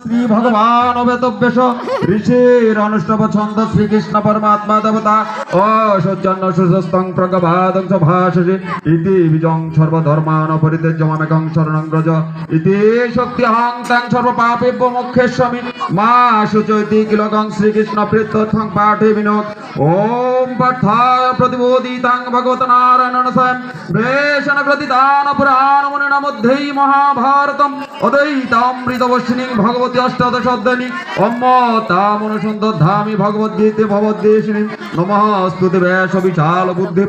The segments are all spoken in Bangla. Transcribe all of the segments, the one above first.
শ্রী ভগবান অবেতব্যস ঋষির অনুষ্ঠব ছন্দ শ্রীকৃষ্ণ পরমাত্মা দেবতা ও সজ্জন্য সুস্থং প্রগবাদং চ ভাষসি। ইতি বিজং সর্বধর্মান পরিতেজ্যমামেকং শরণং ব্রজ। ইতি শক্তি হং তাং সর্বপাপেভ্য মোক্ষেস্বামী মা সুচৈতি কিলকং শ্রীকৃষ্ণ প্রীত্যর্থং পাঠে বিনোদ ওম পার্থায় প্রতিবোধিতাং ভগবত নারায়ণ স্বয়ং বেশন প্রতিদান পুরাণ মুনিনা মধ্যেই মহাভারতম অদ্বৈতামৃতবর্ষিণী ভগবতী অষ্টাদশ অধ্যায়নী অম্মতামনুসুন্দর ধামি ভগবদ্গীতে ভগবদ্দেশিনী নমস্তুতে ব্যাস বিশাল বুদ্ধি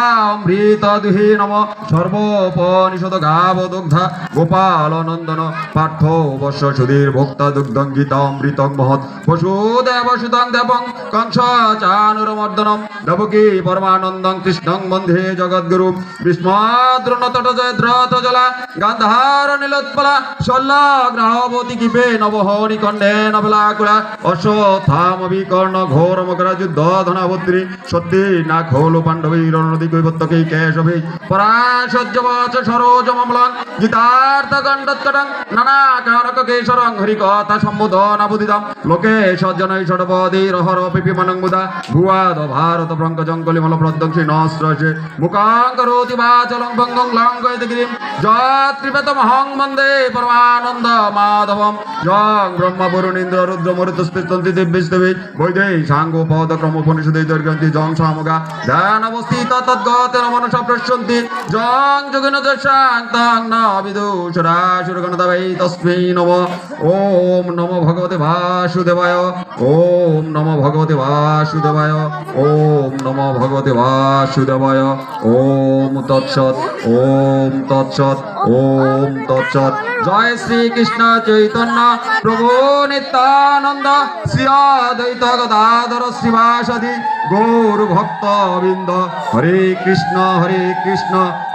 পুল্লারবিন্দায়ত পত্র নেত্র জনতয়া ভারত তৈল পুণ্য প্রজ্বালিত জ্ঞানময় প্রদীপ প্রপন্ন পারিজাত পুত্র বেত্রৈকপানে জ্ঞান মুদ্রায় কৃষ্ণায় গীতামৃত দুহে নম সর্বোপনিষদ গাব দুগ্ধা গোপাল নন্দন পার্থ বর্ষ সুধীর ভোক্তা দুগ্ধং গীতামৃতং মহৎ পশুদেব সুতং দেবং কংস চানুরমর্দনম দেবকী পরমানন্দং কৃষ্ণং বন্ধে জগদ্গুরু বিস্মাদ্রুণতট জয়দ্রথ জলা গান্ধার নীলোৎপলা শল্লাগ্রহবতী কিপে নবহরি কণ্ডে নবলাকুলা ঘোর মকরা যুদ্ধ ধনাবত্রী সত্যি না খোল পাণ্ডবী রণনদী কৈবত্যকে কেশবী পরাশয্য বাচ সরোজ মমলং গীতার্থ গণ্ডৎকটং নানা কারক কেশরং হরি কথা সম্বোধন বুদিদাম লোকে সজ্জন ষটপদী জং ব্রহ্মা বরুণ ইন্দ্র রুদ্র মরুতস্তিস্তন্তি দিব্যস্তবে বৈদে সাঙ্গ পদ ক্রম উপনিষদে দৈর্ঘ্যন্তি জং সামগা। ধ্যান অবস্থিত তদ্গতেন মনসা প্রশ্যন্তি জং যোগিন দশান্তং ন বিদুষরাসুরগণ তবে তস্মৈ নম। ওম নমো ভগবতে বাসুদেবায়। ওম নমো ভগবতে বাসুদেবায়। ওম নমো ভগবতে বাসুদেবায়। ওম তৎসৎ ওম তৎসৎ ওম তৎসৎ। জয় শ্রী কৃষ্ণ চৈতন্য প্রভু নিত্যানন্দ শ্রী অদ্বৈত গদাধর শ্রীবাসদি গৌর ভক্ত বৃন্দ হরে কৃষ্ণ হরে কৃষ্ণ।